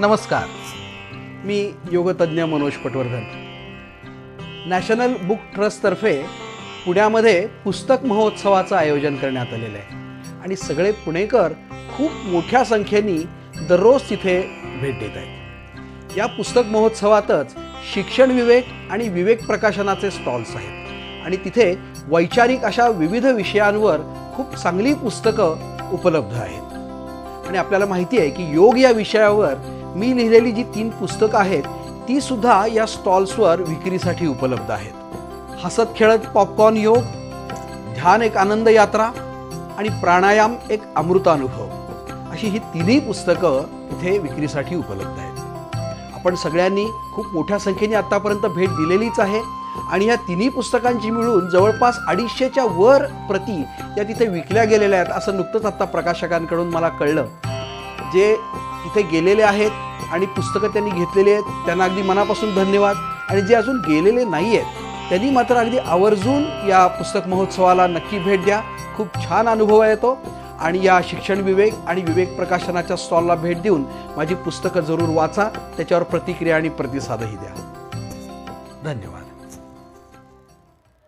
नमस्कार. मी योगतज्ञ मनोज पटवर्धन. नॅशनल बुक ट्रस्टतर्फे पुण्यामध्ये पुस्तक महोत्सवाचं आयोजन करण्यात आलेलं आहे. आणि सगळे पुणेकर खूप मोठ्या संख्येने दररोज तिथे भेट देत आहेत. या पुस्तक महोत्सवातच शिक्षण विवेक आणि विवेक प्रकाशनाचे स्टॉल्स आहेत. आणि तिथे वैचारिक अशा विविध विषयांवर खूप चांगली पुस्तकं उपलब्ध आहेत. आणि आपल्याला माहिती आहे की योग या विषयावर मी लिहिलेली जी तीन पुस्तकं आहेत ती सुद्धा या स्टॉल्सवर विक्रीसाठी उपलब्ध आहेत. हसत खेळत पॉपकॉर्न योग ध्यान एक आनंद यात्रा आणि प्राणायाम एक अमृतानुभव अशी ही तिन्ही पुस्तकं इथे विक्रीसाठी उपलब्ध आहेत. आपण सगळ्यांनी खूप मोठ्या संख्येने आत्तापर्यंत भेट दिलेलीच आहे आणि या तिन्ही पुस्तकांची मिळून जवळपास अडीचशेच्या वर प्रती या तिथे विकल्या गेलेल्या आहेत असं नुकतंच आत्ता प्रकाशकांकडून मला कळलं. जे तिथे गेलेले आहेत आणि पुस्तकं त्यांनी घेतलेली आहेत. त्यांना अगदी मनापासून धन्यवाद. आणि जे अजून गेलेले नाही आहेत त्यांनी मात्र अगदी आवर्जून या पुस्तक महोत्सवाला नक्की भेट द्या. खूप छान अनुभव येतो आणि या शिक्षण विवेक आणि विवेक प्रकाशनाच्या स्टॉलला भेट देऊन माझी पुस्तकं जरूर वाचा. त्याच्यावर प्रतिक्रिया आणि प्रतिसादही द्या. धन्यवाद.